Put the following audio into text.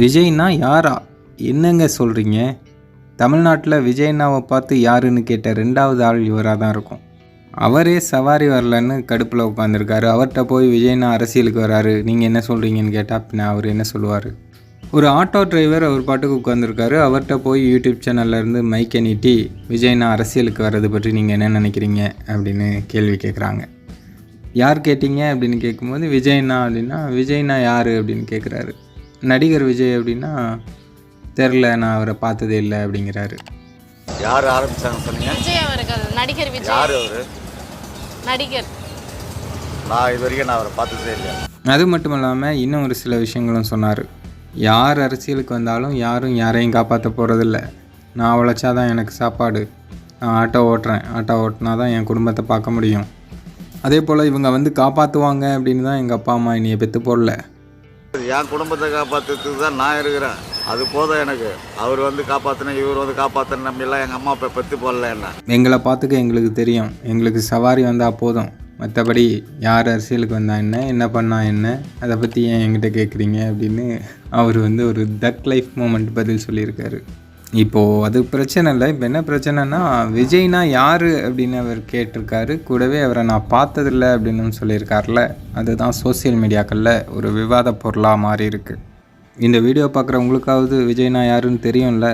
விஜய்னா யாரா? என்னங்க சொல்கிறீங்க தமிழ்நாட்டில் விஜய்னாவை பார்த்து யாருன்னு கேட்ட ரெண்டாவது ஆள் இவராக தான் இருக்கும். அவரே சவாரி வரலன்னு கடுப்பில் உட்காந்துருக்காரு அவர்கிட்ட போய் விஜய்னா அரசியலுக்கு வராரு. நீங்கள் என்ன சொல்கிறீங்கன்னு கேட்டால் பின்ன அவர் என்ன சொல்லுவார்? ஒரு ஆட்டோ டிரைவர் அவர் பாட்டுக்கு உட்காந்துருக்காரு அவர்கிட்ட போய் யூடியூப் சேனல்லேருந்து மைக்கை நீட்டி விஜய்னா அரசியலுக்கு வர்றது பற்றி நீங்கள் என்ன நினைக்கிறீங்க? அப்படின்னு கேள்வி கேட்குறாங்க யார் கேட்டீங்க? அப்படின்னு கேட்கும்போது விஜய்னா அப்படின்னா விஜய்னா யார்? அப்படின்னு கேட்குறாரு நடிகர் விஜய் அப்படின்னா தெரில நான் அவரை பார்த்ததே இல்லை அப்படிங்கிறாரு. யார் ஆரம்பிச்சாங்க சொன்னீங்க? விஜய் அவர்கள் நடிகர் விஜய். யார் அவரு? நடிகர். நான் இது வரைக்கும் நான் அவரை பார்த்ததே இல்லையா? அது மட்டும் இல்லாமல் இன்னும் ஒரு சில விஷயங்களும் சொன்னார். யார் அரசியலுக்கு வந்தாலும் யாரும் யாரையும் காப்பாற்ற போகிறதில்ல நான் உழைச்சாதான் எனக்கு சாப்பாடு. நான் ஆட்டோ ஓட்டுறேன். ஆட்டோ ஓட்டினா தான் என் குடும்பத்தை பார்க்க முடியும். அதே போல் இவங்க வந்து காப்பாற்றுவாங்க அப்படின்னு தான் எங்கள் அப்பா அம்மா என்னைய பெற்று போடல. என் குடும்பத்தை காப்பாற்றுறதுக்கு தான் நான் இருக்கிறேன். அது போதும் எனக்கு. அவர் வந்து காப்பாற்றின இவர் வந்து காப்பாற்றின எல்லாம் எங்கள் அம்மா அப்பா பெற்று போடல என்ன? எங்களை பார்த்துக்க எங்களுக்கு தெரியும். எங்களுக்கு சவாரி வந்தால் போதும். மற்றபடி யார் அரசியலுக்கு வந்தா என்ன என்ன பண்ணா என்ன அதை பற்றி ஏன் என்கிட்ட கேட்குறீங்க அப்படின்னு அவர் வந்து ஒரு தக் லைஃப் மூமெண்ட் பதில் சொல்லியிருக்காரு. இப்போது அது பிரச்சனை இல்லை. இப்போ என்ன பிரச்சனைனா விஜய்னா யார் அப்படின்னு அவர் கேட்டிருக்காரு. கூடவே அவரை நான் பார்த்ததில்ல அப்படின்னு சொல்லியிருக்கார்ல. அதுதான் சோஷியல் மீடியாக்களில் ஒரு விவாத பொருளாக மாறி இருக்குது இந்த வீடியோ பார்க்குறவங்களுக்காவது விஜய்னா யாருன்னு தெரியும்ல.